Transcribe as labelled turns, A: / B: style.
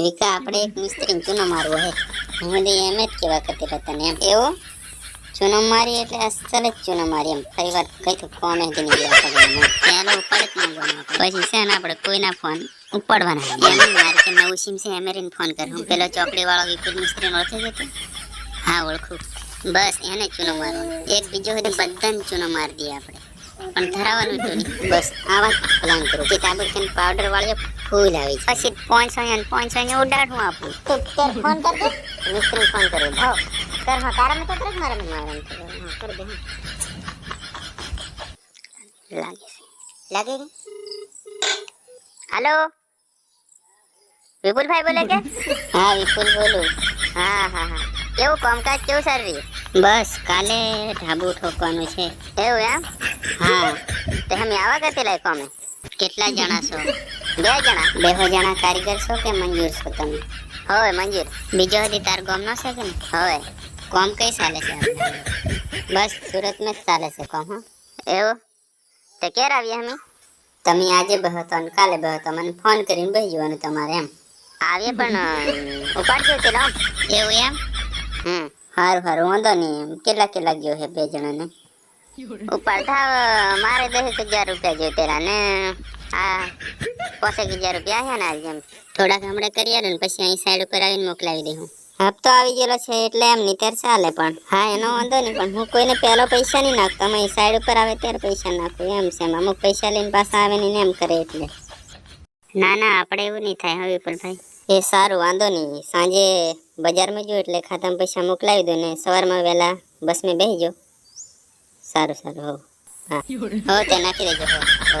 A: વિકા આપણે એક મિસ્ત્રીને ચૂનો મારવો હે હું બધી એમ જ કેવા કરતી હતા તને એમ એવો ચૂનો મારી એટલે અસલ જ ચૂનો મારી એમ ફરી વાર કઈ તો કોમે જ નહીં ગયા ખબર ચાલો ઉપર જ માંગવાનું પછી છે ને આપણે કોઈના ફોન ઉપાડવાના એમ મારે કે નવું સીમ છે એમેરીને ફોન કર હું પેલો ચોકડી વાળો વિપુલ મિસ્ત્રીને ઓળખે જતો હા ઓળખું બસ એને ચૂનો મારવાનો એક બીજો હતી બધાને ચૂનો મારી દઈએ આપણે પણ ધરાવવાનું હતું બસ આવા પ્લાન કરો. કે તાબડતોડ પાવડર વાળી ફૂલ આવી છે પછી પાંચસો અહીંયા પોઈન્ટ પાંચસો અહીંયા ઉડાડું આપું. તો ફોન કર દે મિસ્ત્રી ફોન કર્યો ભાવ કર હા તારા મેં તો કર મારા મેં મારા મેં હા કર દે લાગે લાગે હાલો? વિપુલભાઈ બોલે કે? હા વિપુલ બોલું. હા હા હા. કેવું કામકાજ કેવું સર રહ્યું બસ, કાલે ઢાબુ ઠોકવાનું છે. એવું એમ? હા. તે અમે આવા કરતી લાયકો અમે? કેટલા જણા છો? બે જણા? બે જણા કારીગર છો કે મંજૂર છો તમે? હવે, મંજૂર. બીજો હજી તાર ગોમનો છે કે ને હવે. કોમ કઈ ચાલે છે બસ, સુરતમાં જ ચાલે છે કોમ હં. એવું? તે ક્યારે આવીએ અમે? તમે આજે બહો તો અને કાલે બહો તો મને ફોન કરીને બહી જવાનું તમારે એમ. આવીએ પણ ઉપાડજો કે એવું એમ? હમ. સારું હારું વાંધો નહીં એમ. કેટલા કેટલા ગયો છે બે જણાને? ઉપાડતા મારે દસ હજાર રૂપિયા જોઈ પેલા ને. આ પોસેક હજાર રૂપિયા છે ને આજે એમ. થોડાક હમણાં કરી આલો ને પછી અહીં સાઈડ ઉપર આવીને મોકલાવી દઉં હપ્તો આવી ગયેલો છે એટલે એમ નહીં ત્યારે ચાલે પણ. હા એનો વાંધો નહીં પણ હું કોઈને પહેલો પૈસા નહીં નાખતો. અમે સાઈડ ઉપર આવે ત્યારે પૈસા નાખું. એમ છે અમુક પૈસા લઈને પાછા આવે ને એમ કરે એટલે. ના ના આપણે એવું નહીં થાય હવે પણ ભાઈ એ સારું વાંધો નહીં. સાંજે બજારમાં જો એટલે ખાતામાં પૈસા મોકલાવી દો ને સવારમાં વહેલા બસમાં બેસી જાઓ. સારું સારું હો હા. હો તે નાખી દેજો હો હો.